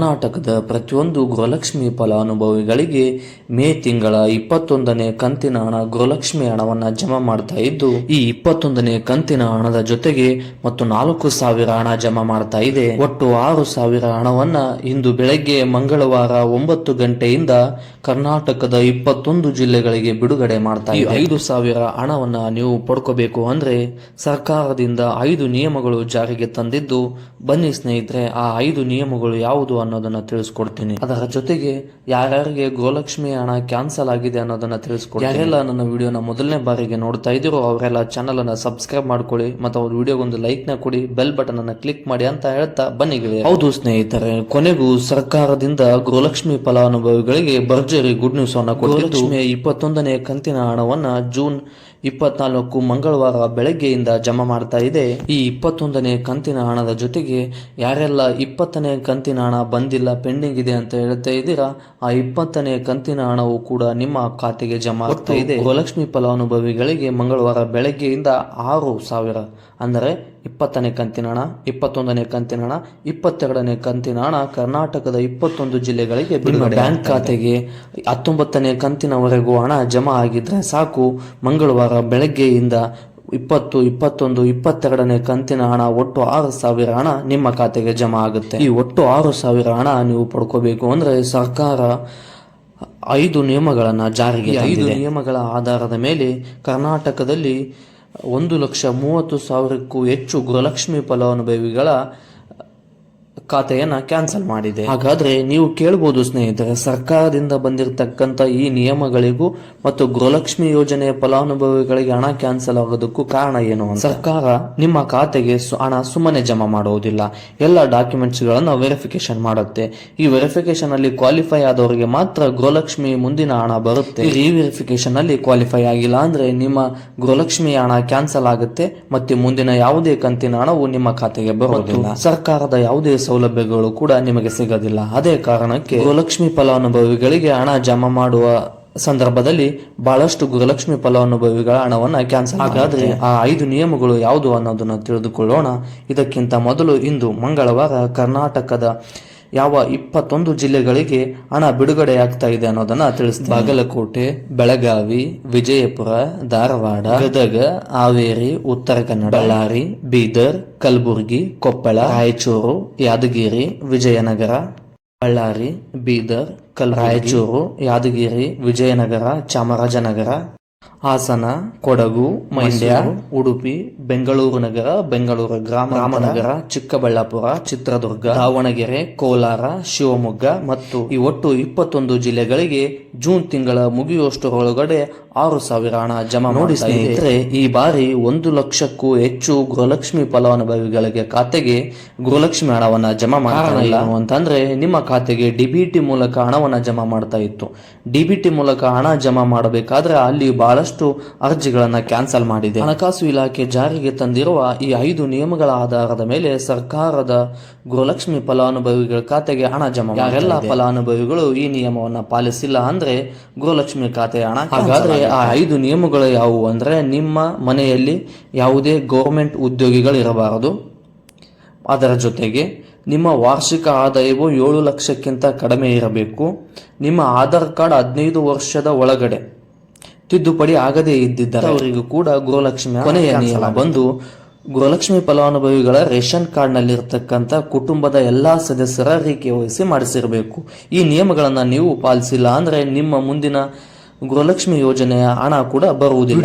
ಕರ್ನಾಟಕದ ಪ್ರತಿಯೊಂದು ಗೃಹಲಕ್ಷ್ಮಿ ಫಲಾನುಭವಿಗಳಿಗೆ ಮೇ ತಿಂಗಳ ಇಪ್ಪತ್ತೊಂದನೇ ಕಂತಿನ ಹಣ ಗೃಹಲಕ್ಷ್ಮಿ ಹಣವನ್ನು ಜಮಾ ಮಾಡ್ತಾ ಇದ್ದು, ಈ ಇಪ್ಪತ್ತೊಂದನೇ ಕಂತಿನ ಹಣದ ಜೊತೆಗೆ ಮತ್ತು ನಾಲ್ಕು ಸಾವಿರ ಹಣ ಜಮಾ ಮಾಡ್ತಾ ಇದೆ. ಒಟ್ಟು ಆರು ಸಾವಿರ ಹಣವನ್ನ ಇಂದು ಬೆಳಗ್ಗೆ ಮಂಗಳವಾರ ಒಂಬತ್ತು ಗಂಟೆಯಿಂದ ಕರ್ನಾಟಕದ ಇಪ್ಪತ್ತೊಂದು ಜಿಲ್ಲೆಗಳಿಗೆ ಬಿಡುಗಡೆ ಮಾಡ್ತಾ ಇದೆ. ಐದು ಸಾವಿರ ಹಣವನ್ನ ನೀವು ಪಡ್ಕೋಬೇಕು ಅಂದ್ರೆ ಸರ್ಕಾರದಿಂದ ಐದು ನಿಯಮಗಳು ಜಾರಿಗೆ ತಂದಿದ್ದು, ಬನ್ನಿ ಸ್ನೇಹಿತರೆ, ಆ ಐದು ನಿಯಮಗಳು ಯಾವುದು ಅನ್ನೋದನ್ನ ತಿಳಿಸ್ಕೊಡ್ತೀನಿ ಅದರ ಜೊತೆಗೆ ಯಾರ್ಯಾರಿಗೆ ಗೋಲಕ್ಷ್ಮಿ ಹಣ ಕ್ಯಾನ್ಸಲ್ ಆಗಿದೆ ಅನ್ನೋದನ್ನ ತಿಳಿಸ್ಕೊಡ್ತೀನಿ ಯಾರೆಲ್ಲ ನನ್ನ ವಿಡಿಯೋನ ಮೊದಲನೇ ಬಾರಿಗೆ ನೋಡ್ತಾ ಇದ್ದೀರೋ ಅವರೆಲ್ಲ ಚಾನಲ್ ಅನ್ನ ಸಬ್ಸ್ಕ್ರೈಬ್ ಮಾಡ್ಕೊಳ್ಳಿ ಮತ್ತು ಅವ್ರ ವಿಡಿಯೋಗೊಂದು ಲೈಕ್ನ ಕೊಡಿ ಬೆಲ್ ಬಟನ್ ಅನ್ನ ಕ್ಲಿಕ್ ಮಾಡಿ ಅಂತ ಹೇಳ್ತಾ ಬನ್ನಿ. ಹೌದು ಸ್ನೇಹಿತರೆ, ಕೊನೆಗೂ ಸರ್ಕಾರದಿಂದ ಗೃಹಲಕ್ಷ್ಮಿ ಫಲಾನುಭವಿಗಳಿಗೆ ಭರ್ಜರಿ ಗುಡ್ ನ್ಯೂಸ್ ಅನ್ನ ಕೊಟ್ಟಿದ್ದು ಇಪ್ಪತ್ತೊಂದನೇ ಕಂತಿನ ಹಣವನ್ನ ಜೂನ್ ಇಪ್ಪತ್ನಾಲ್ಕು ಮಂಗಳವಾರ ಬೆಳಗ್ಗೆಯಿಂದ ಜಮಾ ಮಾಡ್ತಾ ಇದೆ. ಈ ಇಪ್ಪತ್ತೊಂದನೇ ಕಂತಿನ ಹಣದ ಜೊತೆಗೆ ಯಾರೆಲ್ಲ ಇಪ್ಪತ್ತನೇ ಕಂತಿನ ಹಣ ಬಂದಿಲ್ಲ ಪೆಂಡಿಂಗ್ ಇದೆ ಅಂತ ಹೇಳ್ತಾ ಇದ್ದೀರಾ ಆ ಇಪ್ಪತ್ತನೇ ಕಂತಿನ ಹಣವು ಕೂಡ ನಿಮ್ಮ ಖಾತೆಗೆ ಜಮಾ ಆಗ್ತಾ ಇದೆ. ಗೋಲಕ್ಷ್ಮಿ ಫಲಾನುಭವಿಗಳಿಗೆ ಮಂಗಳವಾರ ಬೆಳಗ್ಗೆಯಿಂದ ಆರು ಸಾವಿರ ಅಂದರೆ ಇಪ್ಪತ್ತನೇ ಕಂತಿನ ಹಣ ಇಪ್ಪತ್ತೊಂದನೇ ಕಂತಿನ ಹಣ ಇಪ್ಪತ್ತೆರಡನೇ ಕಂತಿನ ಹಣ ಕರ್ನಾಟಕದ ಇಪ್ಪತ್ತೊಂದು ಜಿಲ್ಲೆಗಳಿಗೆ ಬಿಡುಗಡೆ ಬ್ಯಾಂಕ್ ಖಾತೆಗೆ ಹತ್ತೊಂಬತ್ತನೇ ಕಂತಿನವರೆಗೂ ಹಣ ಜಮಾ ಆಗಿದ್ರೆ ಸಾಕು. ಮಂಗಳವಾರ ಬೆಳಗ್ಗೆಯಿಂದ ಇಪ್ಪತ್ತು ಇಪ್ಪತ್ತೊಂದು ಇಪ್ಪತ್ತೆರಡನೇ ಕಂತಿನ ಹಣ ಒಟ್ಟು ಆರು ಸಾವಿರ ಹಣ ನಿಮ್ಮ ಖಾತೆಗೆ ಜಮಾ ಆಗುತ್ತೆ. ಈ ಒಟ್ಟು ಆರು ಸಾವಿರ ಹಣ ನೀವು ಪಡ್ಕೋಬೇಕು ಅಂದ್ರೆ ಸರ್ಕಾರ ಐದು ನಿಯಮಗಳನ್ನು ಜಾರಿಗೆ ಐದು ನಿಯಮಗಳ ಆಧಾರದ ಮೇಲೆ ಕರ್ನಾಟಕದಲ್ಲಿ ಒಂದು ಲಕ್ಷ ಮೂವತ್ತು ಸಾವಿರಕ್ಕೂ ಹೆಚ್ಚು ಗೃಹಲಕ್ಷ್ಮಿ ಫಲಾನುಭವಿಗಳ ಖಾತೆಯನ್ನ ಕ್ಯಾನ್ಸಲ್ ಮಾಡಿದೆ. ಹಾಗಾದ್ರೆ ನೀವು ಕೇಳಬಹುದು ಸ್ನೇಹಿತರೆ, ಸರ್ಕಾರದಿಂದ ಬಂದಿರತಕ್ಕಂತ ಈ ನಿಯಮಗಳಿಗೂ ಮತ್ತು ಗೃಹಲಕ್ಷ್ಮಿ ಯೋಜನೆಯ ಫಲಾನುಭವಿಗಳಿಗೆ ಹಣ ಕ್ಯಾನ್ಸಲ್ ಆಗೋದಕ್ಕೂ ಕಾರಣ ಏನು ಸರ್ಕಾರ ನಿಮ್ಮ ಖಾತೆಗೆ ಹಣ ಸುಮ್ಮನೆ ಜಮಾ ಮಾಡುವುದಿಲ್ಲ ಎಲ್ಲ ಡಾಕ್ಯುಮೆಂಟ್ಸ್ ಗಳನ್ನ ವೆರಿಫಿಕೇಶನ್ ಮಾಡುತ್ತೆ. ಈ ವೆರಿಫಿಕೇಶನ್ ಅಲ್ಲಿ ಕ್ವಾಲಿಫೈ ಆದವರಿಗೆ ಮಾತ್ರ ಗೃಹಲಕ್ಷ್ಮಿ ಮುಂದಿನ ಹಣ ಬರುತ್ತೆ. ಈ ವೆರಿಫಿಕೇಶನ್ ಅಲ್ಲಿ ಕ್ವಾಲಿಫೈ ಆಗಿಲ್ಲ ಅಂದ್ರೆ ನಿಮ್ಮ ಗೃಹಲಕ್ಷ್ಮಿ ಹಣ ಕ್ಯಾನ್ಸಲ್ ಆಗುತ್ತೆ, ಮತ್ತೆ ಮುಂದಿನ ಯಾವುದೇ ಕಂತಿನ ಹಣವು ನಿಮ್ಮ ಖಾತೆಗೆ ಬರೋದಿಲ್ಲ. ಸರ್ಕಾರದ ಯಾವುದೇ ಸೌಲಭ್ಯಗಳು ಕೂಡ ನಿಮಗೆ ಸಿಗೋದಿಲ್ಲ. ಅದೇ ಕಾರಣಕ್ಕೆ ಗೃಹಲಕ್ಷ್ಮಿ ಫಲಾನುಭವಿಗಳಿಗೆ ಹಣ ಜಮಾ ಮಾಡುವ ಸಂದರ್ಭದಲ್ಲಿ ಬಹಳಷ್ಟು ಗೃಹಲಕ್ಷ್ಮಿ ಫಲಾನುಭವಿಗಳ ಹಣವನ್ನು ಕ್ಯಾನ್ಸಲ್ ಹಾಗಾದ್ರೆ ಆ ಐದು ನಿಯಮಗಳು ಯಾವುದು ಅನ್ನೋದನ್ನ ತಿಳಿದುಕೊಳ್ಳೋಣ. ಇದಕ್ಕಿಂತ ಮೊದಲು ಇಂದು ಮಂಗಳವಾರ ಕರ್ನಾಟಕದ ಯಾವ ಇಪ್ಪತ್ತೊಂದು ಜಿಲ್ಲೆಗಳಿಗೆ ಹಣ ಬಿಡುಗಡೆಯಾಗ್ತಾ ಇದೆ ಅನ್ನೋದನ್ನ ತಿಳಿಸ್ತೀನಿ. ಬಾಗಲಕೋಟೆ, ಬೆಳಗಾವಿ, ವಿಜಯಪುರ, ಧಾರವಾಡ, ಗದಗ, ಹಾವೇರಿ, ಉತ್ತರ ಕನ್ನಡ, ಬಳ್ಳಾರಿ, ಬೀದರ್, ಕಲಬುರಗಿ, ಕೊಪ್ಪಳ, ರಾಯಚೂರು, ಯಾದಗಿರಿ, ವಿಜಯನಗರ, ಬಳ್ಳಾರಿ, ಬೀದರ್ ಕಲ್ ರಾಯಚೂರು, ಯಾದಗಿರಿ, ವಿಜಯನಗರ, ಚಾಮರಾಜನಗರ ಹಾಸನ ಕೊಡಗು ಮಂಡ್ಯ ಉಡುಪಿ ಬೆಂಗಳೂರು ನಗರ ಬೆಂಗಳೂರು ಗ್ರಾಮ ರಾಮನಗರ ಚಿಕ್ಕಬಳ್ಳಾಪುರ ಚಿತ್ರದುರ್ಗ ದಾವಣಗೆರೆ ಕೋಲಾರ ಶಿವಮೊಗ್ಗ ಮತ್ತು ಈ ಒಟ್ಟು ಇಪ್ಪತ್ತೊಂದು ಜಿಲ್ಲೆಗಳಿಗೆ ಜೂನ್ ತಿಂಗಳ ಮುಗಿಯುವಷ್ಟರೊಳಗಡೆ ಆರು ಸಾವಿರ ಹಣ ಜಮಾ ನೋಡಿ ಸ್ನೇಹಿತರೆ ಈ ಬಾರಿ ಒಂದು ಲಕ್ಷಕ್ಕೂ ಹೆಚ್ಚು ಗೃಹಲಕ್ಷ್ಮಿ ಫಲಾನುಭವಿಗಳಿಗೆ ಖಾತೆಗೆ ಗೃಹಲಕ್ಷ್ಮಿ ಹಣವನ್ನ ಜಮಾ ಮಾಡಲಿಲ್ಲ ಅಂತಂದ್ರೆ ನಿಮ್ಮ ಖಾತೆಗೆ ಡಿಬಿಟಿ ಮೂಲಕ ಹಣವನ್ನ ಜಮಾ ಮಾಡ್ತಾ ಇತ್ತು. ಡಿಬಿಟಿ ಮೂಲಕ ಹಣ ಜಮಾ ಮಾಡಬೇಕಾದ್ರೆ ಅಲ್ಲಿ ಬಹಳಷ್ಟು ಅರ್ಜಿಗಳನ್ನ ಕ್ಯಾನ್ಸಲ್ ಮಾಡಿದೆ. ಹಣಕಾಸು ಇಲಾಖೆ ಜಾರಿಗೆ ತಂದಿರುವ ಈ ಐದು ನಿಯಮಗಳ ಆಧಾರದ ಮೇಲೆ ಸರ್ಕಾರದ ಗೃಹಲಕ್ಷ್ಮಿ ಫಲಾನುಭವಿಗಳ ಖಾತೆಗೆ ಹಣ ಜಮಾ ಯಾರೆಲ್ಲ ಫಲಾನುಭವಿಗಳು ಈ ನಿಯಮವನ್ನ ಪಾಲಿಸಿಲ್ಲ ಅಂದ್ರೆ ಗೃಹಲಕ್ಷ್ಮಿ ಖಾತೆ ಹಣ ಹಾಗಾದ್ರೆ ಆ ಐದು ನಿಯಮಗಳು ಯಾವುವು ಅಂದ್ರೆ ನಿಮ್ಮ ಮನೆಯಲ್ಲಿ ಯಾವುದೇ ಗೌರ್ಮೆಂಟ್ ಉದ್ಯೋಗಿಗಳು ಇರಬಾರದು. ಅದರ ಜೊತೆಗೆ ನಿಮ್ಮ ವಾರ್ಷಿಕ ಆದಾಯವು ಏಳು ಲಕ್ಷಕ್ಕಿಂತ ಕಡಿಮೆ ಇರಬೇಕು. ನಿಮ್ಮ ಆಧಾರ್ ಕಾರ್ಡ್ ಹದಿನೈದು ವರ್ಷದ ಒಳಗಡೆ. ತಿದ್ದುಪಡಿ ಆಗದೇ ಇದ್ದಿದ್ದರೆ ಅವರಿಗೂ ಕೂಡ ಗೃಹಲಕ್ಷ್ಮಿ ಕೊನೆಯ ನಿಯಮ ಬಂದು ಗೃಹಲಕ್ಷ್ಮಿ ಫಲಾನುಭವಿಗಳ ರೇಷನ್ ಕಾರ್ಡ್ ಇರತಕ್ಕಂತ ಕುಟುಂಬದ ಎಲ್ಲಾ ಸದಸ್ಯರ ರೇಖೆ ವಹಿಸಿ ಮಾಡಿಸಿರಬೇಕು. ಈ ನಿಯಮಗಳನ್ನ ನೀವು ಪಾಲಿಸಿಲ್ಲ ಅಂದ್ರೆ ನಿಮ್ಮ ಮುಂದಿನ ಗೃಹಲಕ್ಷ್ಮಿ ಯೋಜನೆಯ ಹಣ ಕೂಡ ಬರುವುದಿಲ್ಲ.